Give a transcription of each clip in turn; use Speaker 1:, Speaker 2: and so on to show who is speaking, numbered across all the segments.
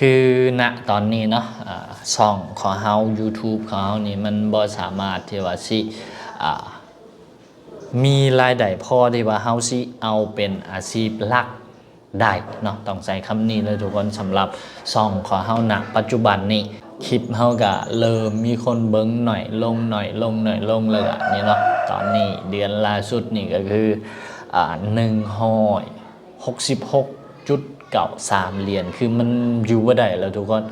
Speaker 1: คือณตอนนี้เนาะอ่าช่องของเฮา YouTube ของเฮานี่มันบ่สามารถที่ว่าสิอ่มีรายได้พอที่ว่าเฮาสิเอาเป็นอาชีพหลักได้เนาะต้องใช้คำนี้เลยทุกคนสำหรับช่องของเฮาณปัจจุบันนี้คลิปเฮาก็เริ่มมีคนเบิ่งหน่อยลงหน่อยลงหน่อยลงเลยอะนี่เนาะตอนนี้เดือนล่าสุดนี่ก็คืออ่า166จุด เก่าสามเหรียญคือมันอยู่ว่าได้แล้วทุกคน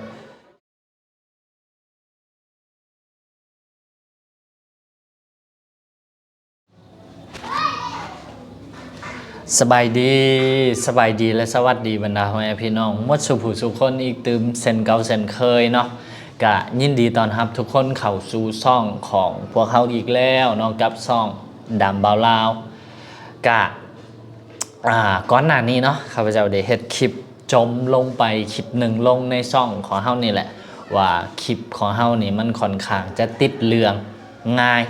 Speaker 1: สบายดีสบายดีและสวัสดีบรรดาพ่อแม่พี่น้องมดสุผูสุคนอีกตืมเซนเก่าเซนเคยเนาะกะยินดีตอนรับทุกคนเข้าสู่ซ่องของพวกเขาอีกแล้วเนาะกับซ่องดำเบาลาวกะอ่า ก่อนหน้านี้เนาะข้าพเจ้าได้เฮ็ดคลิปจมลงไปคลิปหนึ่งลงในซ่องของเฮานี่แหละ ว่าคลิปของเฮานี่มันค่อนข้างจะติดเรื่องง่าย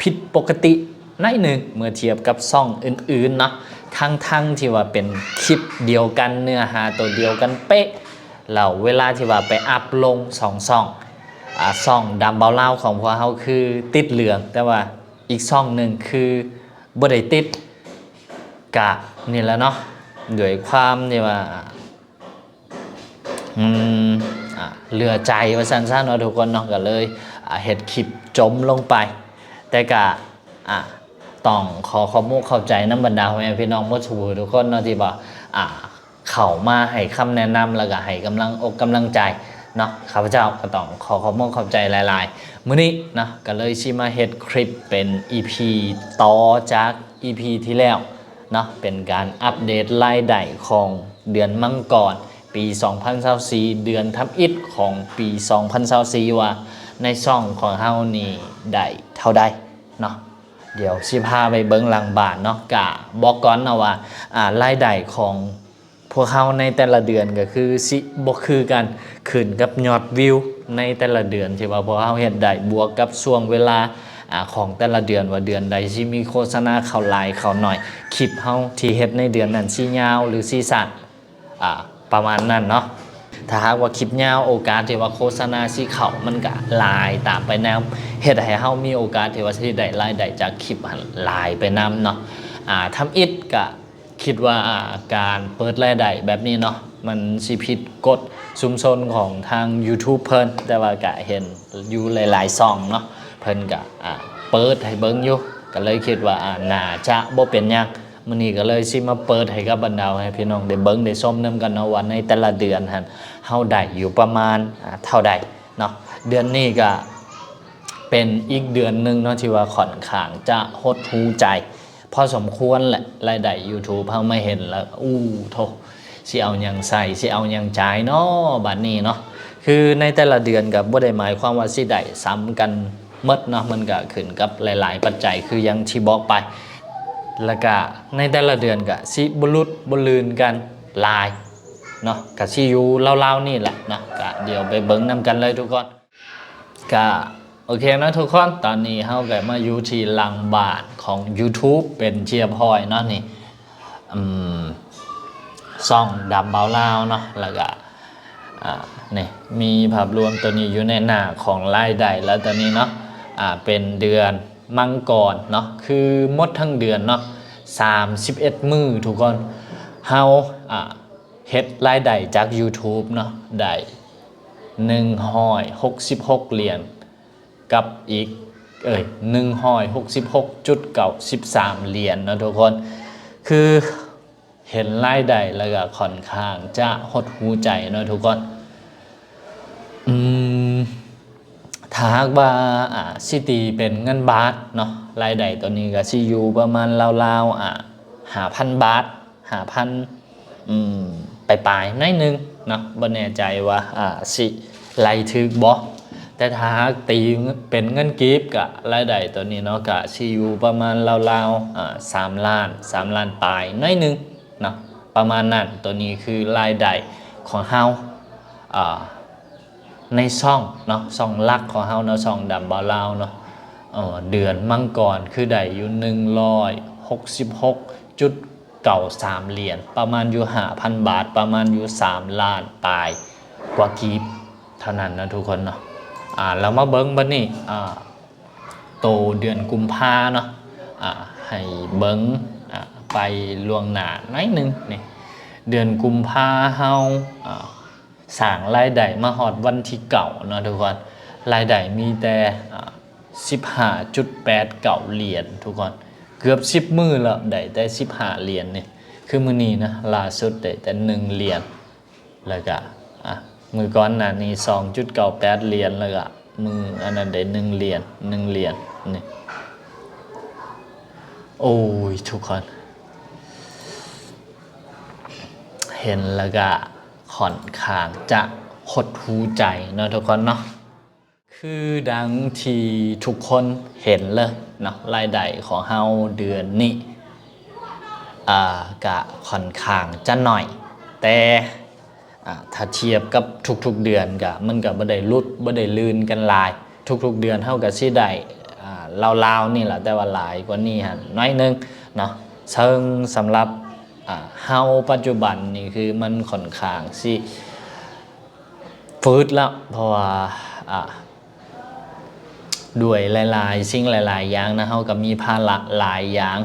Speaker 1: ผิดปกติหน่อยหนึ่งเมื่อเทียบกับซ่องอื่นๆเนาะทั้งทั้งๆที่ว่าเป็นคลิปเดียวกันเนื้อหาตัวเดียวกันเป๊ะเราเวลาที่ว่าไปอัพลงสองซ่องอ่าซ่องดำเบาเล่าของพวกเขาคือติดเหลือง แต่ว่าอีกซ่องหนึ่งคือบ่ได้ติด กะนี่แหล้วเนาะด้วยความที่ว่าอืมอะเหลือใจว่าสั้นๆเนาะทุกคนเนาะก็เลยเฮ็ดคลิปจมลงไป แต่กะอะต้องขอขอมุกเข้าใจน้ำบรรดาพ่อแม่พี่น้องมุชูทุกคนเนาะที่ว่าอะเข้ามาให้คำแนะนำแล้วก็ให้กำลังอกกำลังใจเนาะข้าพเจ้าก็ต้องขอขอมุกเข้าใจหลายๆ มื้อนี้นะก็เลยชิมาเฮ็ดคลิปเป็น EP ต่อจาก EP ที่แล้ว เนาะเป็นการอัปเดตรายได้ของเดือนมังกรปี 2024เดือนทับอิฐของปี 2024ว่าในช่องของเฮานี่ได้เท่าใดเนาะเดี๋ยวสิพาไปเบิ้งหลังบาทเนาะกะบอกก่อนนะว่าอ่ารายได้ของพวกเขาในแต่ละเดือนก็คือสิบ่คือกันขึ้นกับยอดวิวในแต่ละเดือนที่ว่าพวกเขาเฮ็ดได้บวกกับช่วงเวลา ของแต่ละเดือนว่าเดือนใดที่มีโฆษณาเขาลายเขาหน่อยคลิปเฮาที่เฮ็ดในเดือนนั้นสิยาวหรือสิสั้นประมาณนั้นเนาะถ้าหากว่าคลิปยาวโอกาสที่ว่าโฆษณาสิเขามันก็ลายตามไปแนวเฮ็ดให้เฮามีโอกาสที่ว่าสิได้รายได้จากคลิปลายไปนํเนาะอ่าทำอิฐก็คิดว่าการเปิดรายได้แบบนี้เนาะมันสิผิดกฎชุมชนของทาง YouTube เพิ่นแต่ว่าก็เห็นอยู่หลายๆช่องเนาะ พิ่นก็อ่าเปิดให้เบิ่งอยู่ก็เลยคิดว่าอ่าน่าจะบ่เป็นหยังมื้อนี้ก็เลยสิมาเปิดให้กับบรรดาให้พี่น้องได้เบิ่งได้ชมนํกันเนาะว่าในแต่ละเดือนหั่นเฮาได้อยู่ประมาณอ่าเท่าใดเนาะเดือนนี้ก็เป็นอีกเดือนหนึงเนาะที่ว่าค่อนข้างจะหดหูใจพอสมควรแหละรายได้ YouTube เฮามาเห็นแล้วอู้โทสิเอาหยังใส่สิเอาหยังจ่ายเนาะบัดนี้เนาะคือในแต่ละเดือนกับบ่ได้หมายความว่าสิได้ซ้ำกัน มดเนาะมันก็ขึ้นกับหลาย ๆ ปัจจัยคือยังที่บอกไป แล้วก็ในแต่ละเดือนก็สิบ่หลุดบลืนกันลายเนาะก็สิอยู่เล่าๆนี่แหละเนาะก็เดี๋ยวไปเบิ่งนํกันเลยทุกคนก็โอเคนะทุกคน ตอนนี้เฮาก็มาอยู่ที่ลังบานของ YouTube เป็นเชียร์พอยเนาะนี่อืมซ่องดำเบาลาวเนาะแล้วก็อ่านี่มีภาพรวมตัวนี้อยู่ในหน้าของรายได้แล้วตอนนี้เนาะ เป็นเดือนมังกรเนาะคือมดทั้งเดือนเนาะ31มือทุกคนเฮาอ่าเฮ็ดรายได้จาก YouTube เนาะได้166เหรียญกับอีกเอ้ย166.93เหรียญเนาะทุกคน คือเห็นรายได้แล้วก็ค่อนข้างจะหดหูใจเนาะทุกคนาหากว่าอ่าซิตีเป็นเงินบาทเนาะรายได้ตัวนี้ก็สิอยู่ประมาณราวๆอ่าหาพันบาทหาพันอืมไปลายๆน้อยหนึงเนาะบ่แน่ใจว่าอ่าสิไล่ถึกบ่แต่ถ้าหากตีเป็นเงินกีบก็รายได้ตัวนี้เนาะก็สิอยู่ประมาณราวๆอ่าสามล้านสามล้านปลายน้อยหนึงเนาะประมาณนั้นตัวนี้คือรายได้ของเฮาอ่า ในช่องเนาะช่องลักของเฮาเนาะช่องดำบาลาวเนาะเออเดือนมังกรคือได้อยู่หนึ่งร้อยหกสิบหกจุดเก่าสามเหรียญประมาณอยู่ห้าพันบาทประมาณอยู่สามล้านปลายกว่ากีบเท่านั้นนะทุกคนเนาะอ่าเรามาเบิ้งบันนี่อ่าโตเดือนกุมภาเนาะอ่าให้เบิ้งอ่าไปล่วงหน้าหน้อยหนึงนี่เดือนกุมภาเฮาอ่า สร้างรายได้มาฮอดวันที่เก่าเนาะทุกคนรายได้มีแต่อ่า15.8เก่าเหรียญทุกคนเกือบ 10 มือแล้วได้แต่15เหรียญนี่คือมือนี้นะล่าสุดได้แต่1เหรียญแล้วก็อะมือก้อนหน่ะนี่สองจุดเก้าแปดเหรียญแล้วก็มืออันนั้นได้หนึ่งเหรียญหนึ่งเหรียญนี่โอ้ยทุกคน เห็นแล้วก็ ค่อนข้างจะหดหูใจเนาะทุกคนเนาะคือดังที่ทุกคนเห็นเลยเนาะรายได้ของเฮาเดือนนี้อ่ากะค่อนข้างจะหน่อย แต่อ่าถ้าเทียบกับทุกๆเดือนกะมันก็บ่ได้ลุดบ่ได้ลื่นกันหลาย ทุกๆเดือนเฮาก็สิได้อ่าลาวๆนี่แหละแต่ว่าหลายกว่านี้หั่นน้อยนึงเนาะซึ่งสำหรับ เฮาปัจจุบันนี่คือมันค่อนข้างสิฟืดแล้วเพราะว่าด้วยหลาย ๆ สิ่งหลาย ๆ อย่างนะเฮาก็มีภาระหลายอย่าง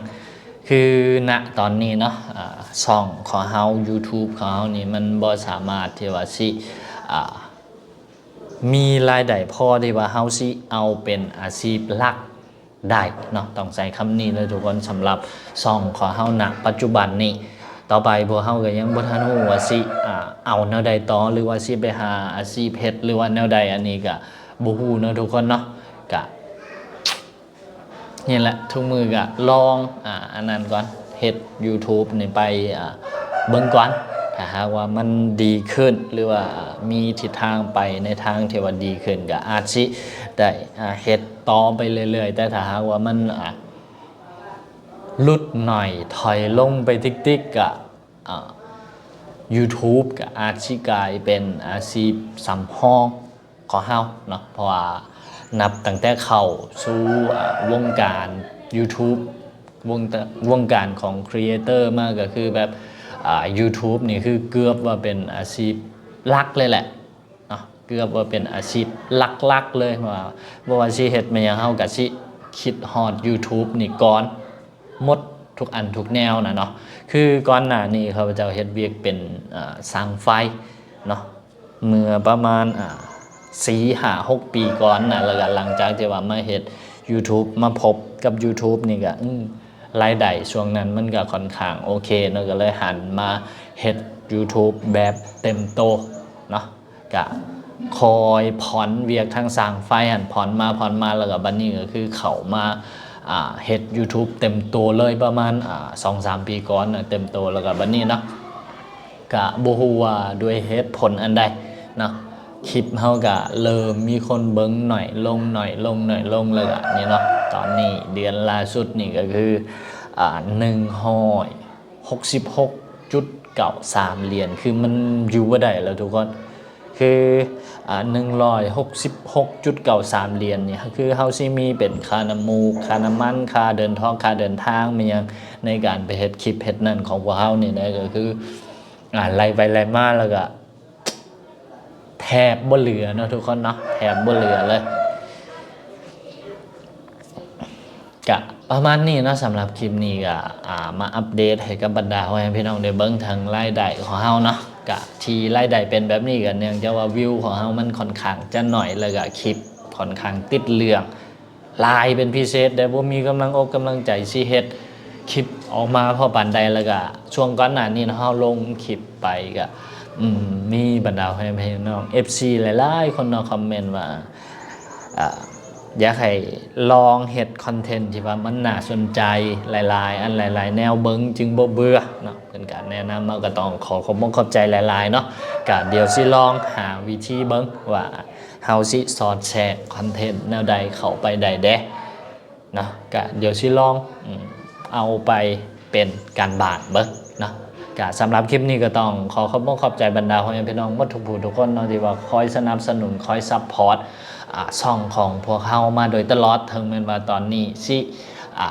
Speaker 1: คือณตอนนี้เนาะอ่าช่องของเฮา YouTube ของเฮานี่มันบ่สามารถที่ว่าสิมีรายได้พอที่ว่าเฮาสิเอาเป็นอาชีพหลักได้เนาะต้องใช้คำนี้เลยทุกคนสำหรับช่องของเฮาณปัจจุบันนี้ ต่อไปพวกเฮาก็ยังบ่ทันฮู้ว่าสิอ่าเอาแนวใดต่อหรือว่าสิไปหาอาชีพเฮ็ดหรือว่าแนวใดอันนี้ก็บ่ฮู้เนาะทุกคนเนาะก็นี่แหละทุกมือก็ลองอ่าอันนั้นก่อนเฮ็ด YouTube นี่ไปอ่าเบิ่งก่อนถ้าหากว่ามันดีขึ้นหรือว่ามีทิศทางไปในทางที่ว่าดีขึ้นก็อาจสิได้อ่าเฮ็ดต่อไปเรื่อยๆ แต่ถ้าหากว่ามันอ่า ลุดหน่อย ถอยลงไปติ๊กๆก็อ่า YouTube กับอาชีพกายเป็นอาชีพสำห้องของเฮาเนาะเพราะว่านับตั้งแต่เข้าสู่วงการ YouTube วงวงการของครีเอเตอร์มากก็คือแบบอ่า YouTube นี่คือเกือบว่าเป็นอาชีพหลักเลยแหละเนาะเกือบว่าเป็นอาชีพหลักๆเลยว่าว่าสิเฮ็ดมาหยังเฮาก็สิคิดฮอด YouTube นี่ก่อน มดทุกอันทุกแนวนะเนาะคือก่อนหน้านี้ข้าพเจ้าเฮ็ดเวียกเป็นสร้างไฟเนาะเมื่อประมาณอ่าสี่ห้าหกปีก่อนนะแล้วก็หลังจากที่ว่ามาเฮ็ด YouTube มาพบกับ YouTube นี่ก็รายได้ช่วงนั้นมันก็ค่อนข้างโอเคเนาะก็เลยหันมาเฮ็ด YouTube แบบเต็มโตเนาะก็คอยผ่อนเวียกทางสร้างไฟหันผ่อนมาผ่อนมาแล้วก็บัดนี้ก็คือเข้ามา เฮ็ด YouTube เต็มตัวเลยประมาณสอ่า2-3ปีก่อนเต็มตัวแล้วก็บัดนี้เนาะกะบ่ฮู้ว่าด้วยเหตุผลอันใดเนาะคลิปเฮาก็เริ่มมีคนเบิ่งหน่อยลงหน่อยลงหน่อยลงแล้วก็นี่เนาะตอนนี้เดือนล่าสุดนี่ก็คืออ่า166.93เหรียญคือมันอยู่บ่ได้แล้วทุกคน คืออ่า166.93เหรียญเนี่ยคือเฮาสิมีเป็นค่าน้ำมูกค่าน้ำมันค่าเดินทางค่าเดินทางมีหยังในการไปเฮ็ดคลิปเฮ็ดนั่นของพวกเฮานี่นะก็คืออ่าไล่ไปไล่มาแล้วก็แทบบ่เหลือเนาะทุกคนเนาะแทบบ่เหลือเลยกะประมาณนี้เนาะสำหรับคลิปนี้ก็อ่ามาอัปเดตให้กับบรรดาแม่พี่น้องได้เบิ่งทางรายได้ของเฮาเนาะ กะที่รายไดเป็นแบบนี้ก็เนื่องจากว่าวิวของเฮามันค่อนข้างจะหน่อยแล้วก็คลิปค่อนข้างติดเรื่องลายเป็นพิเศษแต่บ่มีกำลังอกกำลังใจสิเฮ็ดคลิปออกมาพอปานใดแล้วก็ช่วงก่อนหน้านี้เนาะเราลงคลิปไปก็มีบรรดาแฟนเพลงน้อง FC หลายๆ คนเนาะคอมเมนต์ว่าอ่าอยากให้ลองเฮ็ดคอนเทนต์ที่ว่ามันน่าสนใจหลายๆ อันหลาย ๆ แนวเบิงจึงบ่เบื่อเนาะ การแนะนำมาก็ต้องขอขอบคุณขอบใจหลายๆเนาะก็เดี๋ยวสิลองหาวิธีเบิงว่าเฮาสิสอดแชร์คอนเทนต์แนวใดเข้าไปได้แด้เนาะก็เดี๋ยวชิลองเอาไปเป็นการบาดเบิกเนาะก็สำหรับคลิปนี้ก็ต้องขอขอบคุณขอบใจบรรดาพ่อแม่พี่น้องมดทุกผู้ทุกคนเนาะที่ว่าคอยสนับสนุนคอยซัพพอร์ตช่องของพวกเฮามาโดยตลอดถึงแม้ว่าตอนนี้สิอ่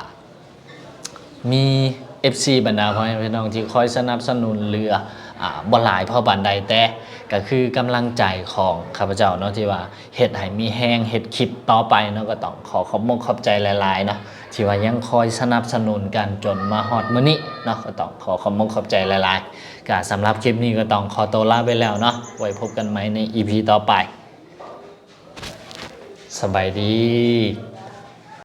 Speaker 1: มี FC บรรดาพ่อแม่พี่น้องที่คอยสนับสนุนเรือบ่หลายพ่อบันใดแต่ก็คือกำลังใจของข้าพเจ้าเนาะที่ว่าเฮ็ดให้มีแห้งเฮ็ดคลิปต่อไปเนาะก็ต้องขอขอบมกขอบใจหลายๆเนาะที่ว่ายังคอยสนับสนุนกันจนมาฮอดมื้อนี้เนาะก็ต้องขอขอบมกขอบใจหลายๆก็สำหรับคลิปนี้ก็ต้องขอตัวลาไปแล้วเนาะไว้พบกันใหม่ใน EP ต่อไป สบายดี